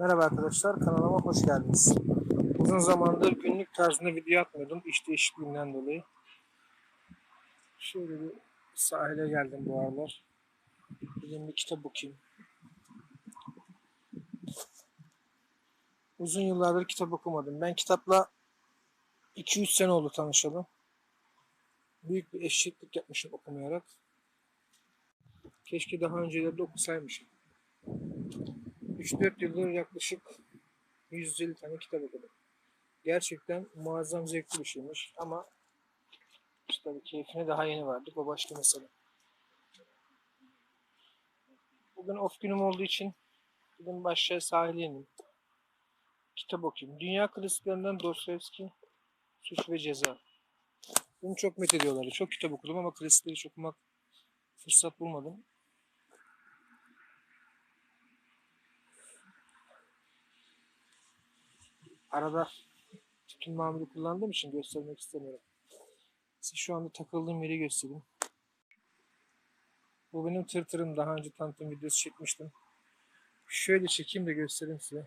Merhaba arkadaşlar, kanalıma hoş geldiniz. Uzun zamandır günlük tarzında video atmıyordum iş değişikliğinden dolayı. Şöyle bir sahile geldim bu aralar. Dedim bir kitap okuyayım. Uzun yıllardır kitap okumadım. Ben kitapla 2-3 sene oldu tanışalım. Büyük bir eşeklik yapmışım okumayarak. Keşke daha öncelerde okusaymışım. 3-4 yıldır yaklaşık 150 tane kitap okudum. Gerçekten muazzam zevkli bir şeymiş ama işte tabii keyfine daha yeni vardık. O başka mesele. Bugün off günüm olduğu için dedim başlığa sahile ineyim. Kitap okuyayım. Dünya klasiklerinden Dostoyevski, Suç ve Ceza. Bunu çok met ediyorlar. Çok kitap okudum ama klasikleri çok okumak fırsat bulmadım. Arada tütün mamülü kullandığım için göstermek istemiyorum. Size şu anda takıldığım yeri göstereyim. Bu benim tırtırım. Daha önce tanıtım videosu çekmiştim. Şöyle çekeyim de göstereyim size.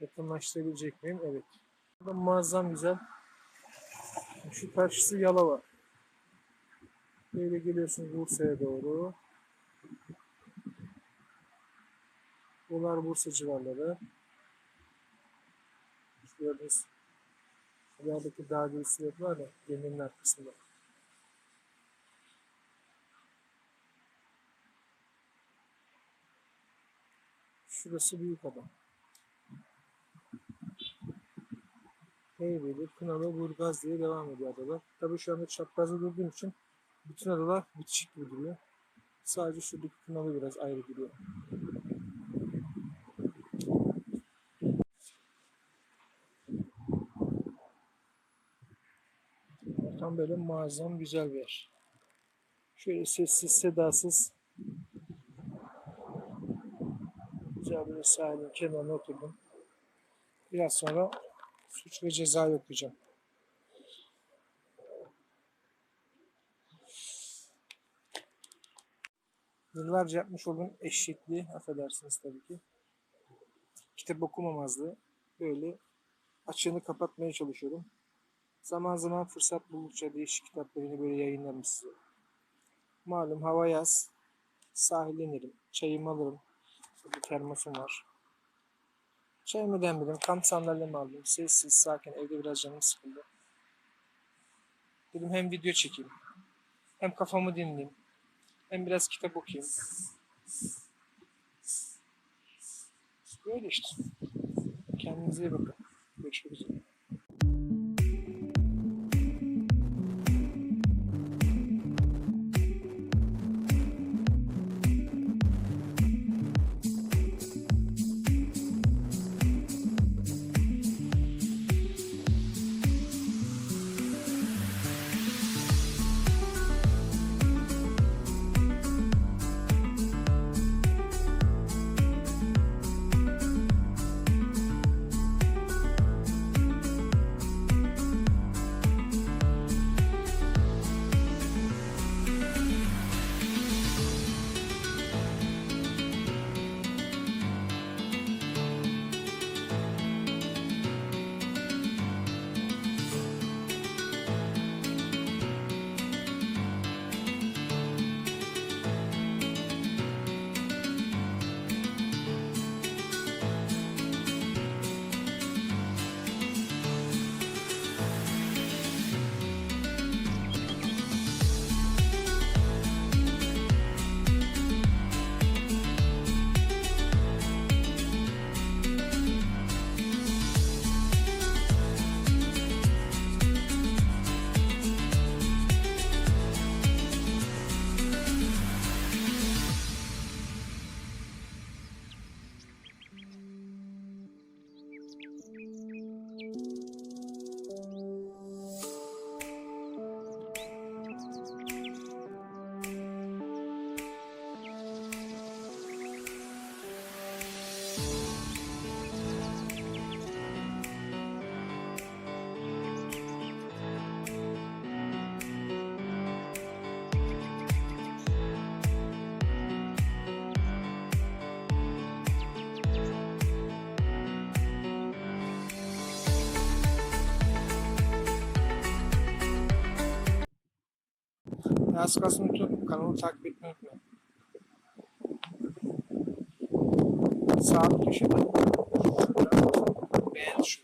Yakınlaştırabilecek miyim? Evet. Burada muazzam güzel. Şu karşısı Yalova. Böyle geliyorsunuz Bursa'ya doğru. Bunlar Bursa civarları. Gördüğünüz ilerideki dağ gibi var ya geminin arkasında. Şurası büyük ada. Heybeli, Kınalı, Burgaz diye devam ediyor adalar. Tabii şu anda çaprazda durduğum için bütün adalar bitişik gibi duruyor. Sadece şuradaki Kınalı biraz ayrı duruyor. Tam böyle muazzam güzel bir yer. Şöyle sessiz sedasız güzel bir sahilin kenarına oturdum. Biraz sonra suç ve cezayı okuyacağım. Yıllarca yapmış olduğum eşekliği, affedersiniz tabii ki. Kitap okumamazlığı. Böyle açığını kapatmaya çalışıyorum. Zaman zaman fırsat buldukça değişik kitaplarını böyle yayınlarım size. Malum hava yaz. Sahile inerim. Çayımı alırım. Burada termosum var. Çayımı demledim. Kamp sandalyemi aldım. Sessiz, sakin. Evde biraz canım sıkıldı. Dedim hem video çekeyim. Hem kafamı dinleyeyim. Hem biraz kitap okuyayım. Böyle işte. Kendinize iyi bakın. Görüşmek üzere. Az kalsın unutun. Kanalı takip etmeyi unutmayın. Sağ alt köşede şurada beğen tuşu var.